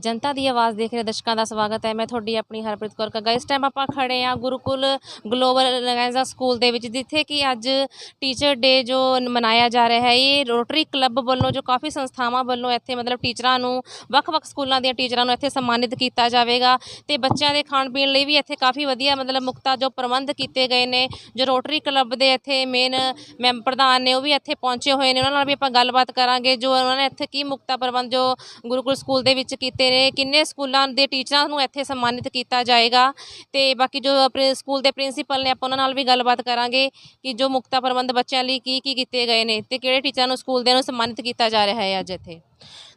ਜਨਤਾ ਦੀ ਆਵਾਜ਼ ਦੇਖ ਰਹੇ ਦਰਸ਼ਕਾਂ ਦਾ ਸਵਾਗਤ ਹੈ। ਮੈਂ ਤੁਹਾਡੀ ਆਪਣੀ ਹਰਪ੍ਰੀਤ ਕੌਰ ਕੱਗਾ ਇਸ ਟਾਈਮ ਆਪਾਂ ਖੜੇ ਆ ਗੁਰੂਕੁਲ ਗਲੋਬਲ ਲਗੈਂਜ਼ਾ ਸਕੂਲ ਦੇ ਵਿੱਚ, ਜਿੱਥੇ ਕਿ ਅੱਜ ਟੀਚਰ ਡੇ ਜੋ ਮਨਾਇਆ ਜਾ ਰਿਹਾ ਹੈ, ਇਹ ਰੋਟਰੀ ਕਲੱਬ ਵੱਲੋਂ, ਜੋ ਕਾਫੀ ਸੰਸਥਾਵਾਂ ਵੱਲੋਂ ਇੱਥੇ ਮਤਲਬ ਟੀਚਰਾਂ ਨੂੰ, ਵੱਖ-ਵੱਖ ਸਕੂਲਾਂ ਦੀਆਂ ਟੀਚਰਾਂ ਨੂੰ ਇੱਥੇ ਸਨਮਾਨਿਤ ਕੀਤਾ ਜਾਵੇਗਾ ਤੇ ਬੱਚਿਆਂ ਦੇ ਖਾਣ ਪੀਣ ਲਈ ਵੀ ਇੱਥੇ ਕਾਫੀ ਵਧੀਆ ਮਤਲਬ ਮੁਕਤਾ ਜੋ ਪ੍ਰਬੰਧ ਕੀਤੇ ਗਏ ਨੇ, ਜੋ ਰੋਟਰੀ ਕਲੱਬ ਦੇ ਇੱਥੇ ਮੇਨ ਮੈਂਬਰ ਪ੍ਰਧਾਨ ਨੇ, ਉਹ ਵੀ ਇੱਥੇ ਪਹੁੰਚੇ ਹੋਏ ਨੇ। ਉਹਨਾਂ ਨਾਲ ਵੀ ਆਪਾਂ ਗੱਲਬਾਤ ਕਰਾਂਗੇ, ਜੋ ਉਹਨਾਂ ਨੇ ਇੱਥੇ ਕੀ ਮੁਕਤਾ ਪ੍ਰਬੰਧ ਜੋ ਗੁਰੂਕੁਲ ਸਕੂਲ ਦੇ ਵਿੱਚ ਕੀਤੇ ਨੇ ਕਿੰਨੇ ਸਕੂਲਾਂ ਦੇ ਟੀਚਰਾਂ ਨੂੰ ਇੱਥੇ ਸਨਮਾਨਿਤ ਕੀਤਾ ਜਾਏਗਾ ਤੇ ਬਾਕੀ ਜੋ ਆਪਣੇ ਸਕੂਲ ਦੇ ਪ੍ਰਿੰਸੀਪਲ ਨੇ ਆਪਾਂ ਉਹਨਾਂ ਨਾਲ ਵੀ ਗੱਲਬਾਤ ਕਰਾਂਗੇ ਕਿ ਜੋ ਮੁਕਤਾ ਪ੍ਰਬੰਧ ਬੱਚਿਆਂ ਲਈ ਕੀ ਕੀ ਕੀਤੇ ਗਏ ਨੇ ਤੇ ਕਿਹੜੇ ਟੀਚਰਾਂ ਨੂੰ ਸਕੂਲ ਦੇ ਨੂੰ ਸਨਮਾਨਿਤ ਕੀਤਾ ਜਾ ਰਿਹਾ ਹੈ ਅੱਜ ਇੱਥੇ।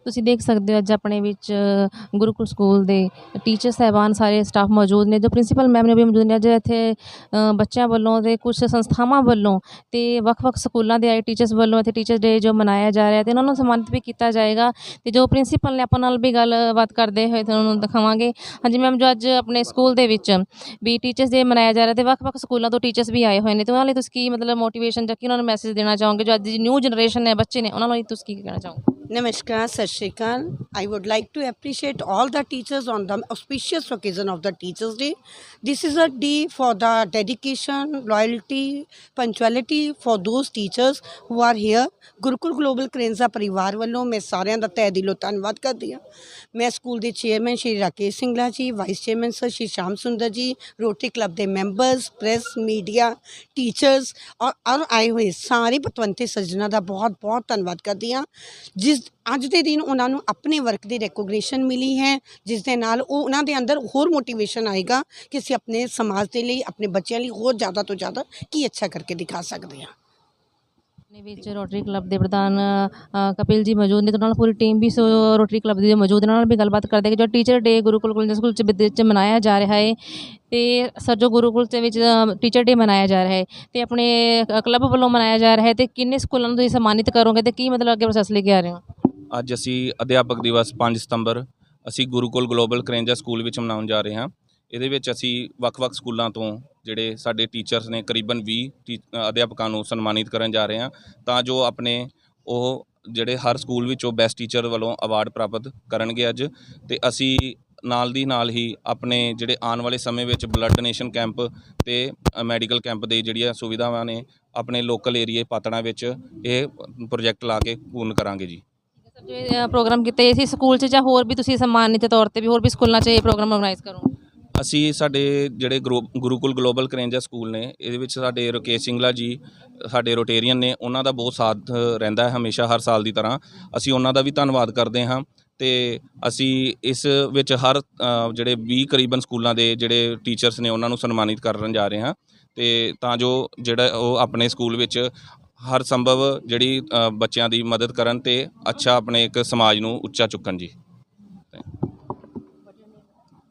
ਤੁਸੀਂ ਦੇਖ ਸਕਦੇ ਹੋ ਅੱਜ ਆਪਣੇ ਵਿੱਚ ਗੁਰੂਕੁਲ ਸਕੂਲ ਦੇ ਟੀਚਰ ਸਹਿਬਾਨ ਸਾਰੇ ਸਟਾਫ ਮੌਜੂਦ ਨੇ, ਜੋ ਪ੍ਰਿੰਸੀਪਲ ਮੈਮ ਨੇ ਵੀ ਮੌਜੂਦ ਨੇ। ਅੱਜ ਇੱਥੇ ਬੱਚਿਆਂ ਵੱਲੋਂ ਤੇ ਕੁਝ ਸੰਸਥਾਵਾਂ ਵੱਲੋਂ ਤੇ ਵੱਖ-ਵੱਖ ਸਕੂਲਾਂ ਦੇ ਆਏ ਟੀਚਰਸ ਵੱਲੋਂ ਇੱਥੇ ਟੀਚਰ ਡੇ ਜੋ ਮਨਾਇਆ ਜਾ ਰਿਹਾ ਤੇ ਉਹਨਾਂ ਨੂੰ ਸਨਮਾਨਿਤ ਵੀ ਕੀਤਾ ਜਾਏਗਾ ਤੇ ਜੋ ਪ੍ਰਿੰਸੀਪਲ ਨੇ ਆਪਾਂ ਨਾਲ ਵੀ ਗੱਲਬਾਤ ਕਰਦੇ ਹੋਏ ਤੁਹਾਨੂੰ ਦਿਖਾਵਾਂਗੇ। ਹਾਂਜੀ ਮੈਮ ਜੋ ਅੱਜ ਆਪਣੇ ਸਕੂਲ ਦੇ ਵਿੱਚ ਵੀ ਟੀਚਰਸ ਡੇ ਮਨਾਇਆ ਜਾ ਰਿਹਾ ਤੇ ਵੱਖ-ਵੱਖ ਸਕੂਲਾਂ ਤੋਂ ਟੀਚਰਸ ਵੀ ਆਏ ਹੋਏ ਨੇ ਤੇ ਉਹਨਾਂ ਲਈ ਤੁਸੀਂ ਕੀ ਮਤਲਬ ਮੋਟੀਵੇਸ਼ਨ ਜਾਂ ਕੀ ਉਹਨਾਂ ਨੂੰ ਮੈਸੇਜ ਦੇਣਾ ਚਾਹੋਗੇ? ਜੋ ਅੱਜ ਦੀ ਨਿਊ ਜਨਰੇਸ਼ਨ ਹੈ ਬੱਚੇ ਨੇ, ਉਹਨਾਂ ਲਈ ਤੁਸੀਂ ਕੀ ਕਹਿਣਾ ਚਾਹੋਗੇ? Namaskar, Sat Shri Akal. I would like to appreciate all the teachers on the auspicious occasion of the Teachers' Day. This is a day for the dedication, loyalty, punctuality for those teachers who are here. Gurukul global Karenza ਪਰਿਵਾਰ ਵੱਲੋਂ ਮੈਂ ਸਾਰਿਆਂ ਦਾ ਤਹਿ ਦਿਲੋਂ ਧੰਨਵਾਦ ਕਰਦੀ ਹਾਂ ਮੈਂ ਸਕੂਲ ਦੇ ਚੇਅਰਮੈਨ ਸ਼੍ਰੀ ਰਾਕੇਸ਼ ਸਿੰਘਲਾ ਜੀ ਵਾਈਸ ਚੇਅਰਮੈਨ ਸਰ ਸ਼੍ਰੀ ਸ਼ਾਮ ਸੁੰਦਰ ਜੀ ਰੋਟਰੀ ਕਲੱਬ ਦੇ ਮੈਂਬਰਸ ਪ੍ਰੈਸ ਮੀਡੀਆ ਟੀਚਰਸ ਔਰ ਔਰ ਆਏ ਹੋਏ ਸਾਰੇ ਪਤਵੰਤੇ ਸੱਜਣਾ ਦਾ ਬਹੁਤ ਬਹੁਤ ਧੰਨਵਾਦ ਕਰਦੀ ਹਾਂ ਜਿਸ ਅੱਜ ਦੇ ਦਿਨ ਉਹਨਾਂ ਨੂੰ ਆਪਣੇ ਵਰਕ ਦੀ ਰੈਕੋਗਨੀਸ਼ਨ ਮਿਲੀ ਹੈ, ਜਿਸ ਦੇ ਨਾਲ ਉਹ ਉਹਨਾਂ ਦੇ ਅੰਦਰ ਹੋਰ ਮੋਟੀਵੇਸ਼ਨ ਆਏਗਾ ਕਿ ਅਸੀਂ ਆਪਣੇ ਸਮਾਜ ਦੇ ਲਈ, ਆਪਣੇ ਬੱਚਿਆਂ ਲਈ ਹੋਰ ਜ਼ਿਆਦਾ ਤੋਂ ਜ਼ਿਆਦਾ ਕੀ ਅੱਛਾ ਕਰਕੇ ਦਿਖਾ ਸਕਦੇ ਹਾਂ। ਆਪਣੇ ਵਿੱਚ ਰੋਟਰੀ ਕਲੱਬ ਦੇ ਪ੍ਰਧਾਨ ਕਪਿਲ ਜੀ ਮੌਜੂਦ ਨੇ ਤੇ ਉਹਨਾਂ ਨਾਲ ਪੂਰੀ ਟੀਮ ਵੀ ਸੋ ਰੋਟਰੀ ਕਲੱਬ ਦੇ ਮੌਜੂਦ ਉਹਨਾਂ ਨਾਲ ਵੀ ਗੱਲਬਾਤ ਕਰਦੇ ਕਿ ਜੋ ਟੀਚਰ ਡੇ ਗੁਰੂਕੁਲ ਕੁਲਜਾ ਸਕੂਲ ਚ ਵਿਦਿਆ ਮਨਾਇਆ ਜਾ ਰਿਹਾ ਹੈ ਤੇ ਸਰ ਜੋ ਗੁਰੂਕੁਲ ਦੇ ਵਿੱਚ ਟੀਚਰ ਡੇ ਮਨਾਇਆ ਜਾ ਰਿਹਾ ਹੈ ਤੇ ਆਪਣੇ ਕਲੱਬ ਵੱਲੋਂ ਮਨਾਇਆ ਜਾ ਰਿਹਾ ਹੈ ਤੇ ਕਿੰਨੇ ਸਕੂਲਾਂ ਨੂੰ ਤੁਸੀਂ ਸਨਮਾਨਿਤ ਕਰੋਗੇ ਤੇ ਕੀ ਮਤਲਬ ਅੱਗੇ ਪ੍ਰੋਸੈਸ ਲੈ ਕੇ ਆ ਰਹੇ ਹੋ? ਅੱਜ ਅਸੀਂ ਅਧਿਆਪਕ ਦਿਵਸ 5 ਸਤੰਬਰ ਅਸੀਂ ਗੁਰੂਕੁਲ ਗਲੋਬਲ ਕਰੇਂਜਾ ਸਕੂਲ ਵਿੱਚ ਮਨਾਉਣ ਜਾ ਰਹੇ ਹਾਂ। ਇਹਦੇ ਵਿੱਚ ਅਸੀਂ ਵੱਖ-ਵੱਖ ਸਕੂਲਾਂ ਤੋਂ ਜਿਹੜੇ ਸਾਡੇ ਟੀਚਰਸ ਨੇ ਕਰੀਬਨ 20 ਟੀ- ਅਧਿਆਪਕਾਂ ਨੂੰ ਸਨਮਾਨਿਤ ਕਰਨ ਜਾ ਰਹੇ ਹਾਂ ਤਾਂ ਜੋ ਆਪਣੇ ਉਹ ਜਿਹੜੇ ਹਰ ਸਕੂਲ ਵਿੱਚੋਂ ਬੈਸਟ ਟੀਚਰ ਵੱਲੋਂ ਅਵਾਰਡ ਪ੍ਰਾਪਤ ਕਰਨਗੇ ਅੱਜ। ਤੇ ਅਸੀਂ ਨਾਲ ਦੀ ਨਾਲ ਹੀ ਆਪਣੇ ਜਿਹੜੇ ਆਉਣ ਵਾਲੇ ਸਮੇਂ ਵਿੱਚ ਬਲੱਡ ਡੋਨੇਸ਼ਨ ਕੈਂਪ ਤੇ ਮੈਡੀਕਲ ਕੈਂਪ ਦੇ ਜਿਹੜੀਆਂ ਸੁਵਿਧਾਵਾਂ ਨੇ ਆਪਣੇ ਲੋਕਲ ਏਰੀਏ ਪਾਤਣਾ ਵਿੱਚ ਇਹ ਪ੍ਰੋਜੈਕਟ ਲਾ ਕੇ ਪੂਰਨ ਕਰਾਂਗੇ ਜੀ। ਜੋ ਪ੍ਰੋਗਰਾਮ ਕੀਤੇ ਇਸੇ ਸਕੂਲ 'ਚ ਜਾਂ ਹੋਰ ਵੀ ਤੁਸੀਂ ਸਨਮਾਨਿਤ ਤੌਰ ਤੇ ਵੀ ਹੋਰ ਵੀ ਸਕੂਲਾਂ 'ਚ ਇਹ ਪ੍ਰੋਗਰਾਮ ਆਰਗੇਨਾਈਜ਼ ਕਰੋਗੇ ਅਸੀਂ ਸਾਡੇ ਜਿਹੜੇ ਗਰੋ- ਗੁਰੂਕੁਲ ਗਲੋਬਲ ਕਰੇਂਜਾ ਸਕੂਲ ਨੇ ਇਹਦੇ ਵਿੱਚ ਸਾਡੇ ਰਕੇਸ਼ ਸਿੰਗਲਾ ਜੀ ਸਾਡੇ ਰੋਟੇਰੀਅਨ ਨੇ ਉਹਨਾਂ ਦਾ ਬਹੁਤ ਸਾਥ ਰਹਿੰਦਾ ਹੈ ਹਮੇਸ਼ਾ ਹਰ ਸਾਲ ਦੀ ਤਰ੍ਹਾਂ। ਅਸੀਂ ਉਹਨਾਂ ਦਾ ਵੀ ਧੰਨਵਾਦ ਕਰਦੇ ਹਾਂ ਤੇ ਅਸੀਂ ਇਸ ਵਿੱਚ ਹਰ ਅ, ਜਿਹੜੇ 20 ਕਰੀਬਨ ਸਕੂਲਾਂ ਦੇ ਜਿਹੜੇ ਟੀਚਰਸ ਨੇ ਉਹਨਾਂ ਨੂੰ ਸਨਮਾਨਿਤ ਕਰਨ ਜਾ ਰਹੇ ਹਾਂ। ਤੇ ਤਾਂ ਜੋ ਜਿਹੜਾ ਉਹ ਆਪਣੇ ਸਕੂਲ ਵਿੱਚ ਹਰ ਸੰਭਵ ਜਿਹੜੀ ਅ, ਬੱਚਿਆਂ ਦੀ ਮਦਦ ਕਰਨ ਤੇ ਅੱਛਾ ਆਪਣੇ ਇੱਕ ਸਮਾਜ ਨੂੰ ਉੱਚਾ ਚੁੱਕਣ ਜੀ।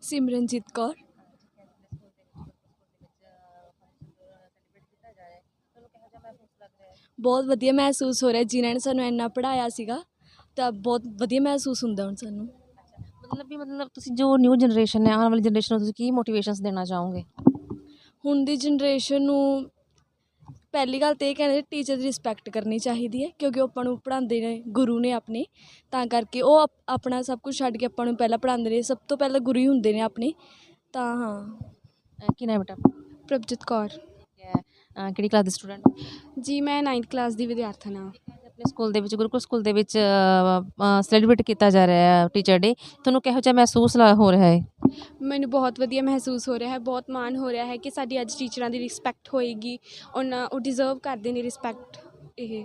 ਸਿਮਰਨਜੀਤ ਕੌਰ। ਬਹੁਤ ਵਧੀਆ ਮਹਿਸੂਸ ਹੋ ਰਿਹਾ ਜਿਨ੍ਹਾਂ ਨੇ ਸਾਨੂੰ ਇੰਨਾ ਪੜਾਇਆ ਸੀਗਾ। ਤਾਂ ਬਹੁਤ ਵਧੀਆ ਮਹਿਸੂਸ ਹੁੰਦਾ ਹੁਣ ਸਾਨੂੰ। ਮਤਲਬ ਵੀ ਮਤਲਬ ਤੁਸੀਂ ਜੋ ਨਿਊ ਜਨਰੇਸ਼ਨ ਹੈ ਆਉਣ ਵਾਲੀ ਜਨਰੇਸ਼ਨ ਨੂੰ ਤੁਸੀਂ ਕੀ ਮੋਟੀਵੇਸ਼ਨਸ ਦੇਣਾ ਚਾਹੋਗੇ? ਹੁਣ ਦੀ ਜਨਰੇਸ਼ਨ ਨੂੰ ਪਹਿਲੀ ਗੱਲ ਤੇ ਇਹ ਕਹਿੰਦੇ ਟੀਚਰ ਦੀ ਰਿਸਪੈਕਟ ਕਰਨੀ ਚਾਹੀਦੀ ਹੈ ਕਿਉਂਕਿ ਉਹ ਆਪਾਂ ਨੂੰ ਪੜ੍ਹਾਉਂਦੇ ਨੇ ਗੁਰੂ ਨੇ ਆਪਣੇ। ਤਾਂ ਕਰਕੇ ਉਹ ਆਪ- ਆਪਣਾ ਸਭ ਕੁਝ ਛੱਡ ਕੇ ਆਪਾਂ ਨੂੰ ਪਹਿਲਾਂ ਪੜ੍ਹਾਉਂਦੇ ਨੇ ਸਭ ਤੋਂ ਪਹਿਲਾਂ ਗੁਰੂ ਹੀ ਹੁੰਦੇ ਨੇ ਆਪਣੇ। ਤਾਂ ਹਾਂ। ਅਹ ਕੀ ਨਾਮ ਹੈ ਬੇਟਾ ਪ੍ਰਭਜੀਤ ਕੌਰ। ਅਹ ਕਿਹੜੀ ਕਲਾਸ ਦੇ ਸਟੂਡੈਂਟ ਜੀ ਮੈਂ 9th ਕਲਾਸ ਦੀ ਵਿਦਿਆਰਥਣ ਹਾਂ। ਆਪਣੇ ਸਕੂਲ ਦੇ ਵਿੱਚ ਗੁਰੂਕੁਲ ਸਕੂਲ ਦੇ ਵਿੱਚ ਸੈਲੀਬ੍ਰੇਟ ਕੀਤਾ ਜਾ ਰਿਹਾ ਹੈ ਟੀਚਰ ਡੇ ਤੁਹਾਨੂੰ ਕਿਹੋ ਜਿਹਾ ਮਹਿਸੂਸ ਲਾ- ਹੋ ਰਿਹਾ ਹੈ? ਮੈਨੂੰ ਬਹੁਤ ਵਧੀਆ ਮਹਿਸੂਸ ਹੋ ਰਿਹਾ ਹੈ, ਬਹੁਤ ਮਾਣ ਹੋ ਰਿਹਾ ਹੈ ਕਿ ਸਾਡੀ ਅੱਜ ਟੀਚਰਾਂ ਦੀ ਰਿਸਪੈਕਟ ਹੋਏਗੀ, ਉਹਨਾਂ, ਉਹ ਡਿਜ਼ਰਵ ਕਰਦੇ ਨੇ ਰਿਸਪੈਕਟ ਇਹ।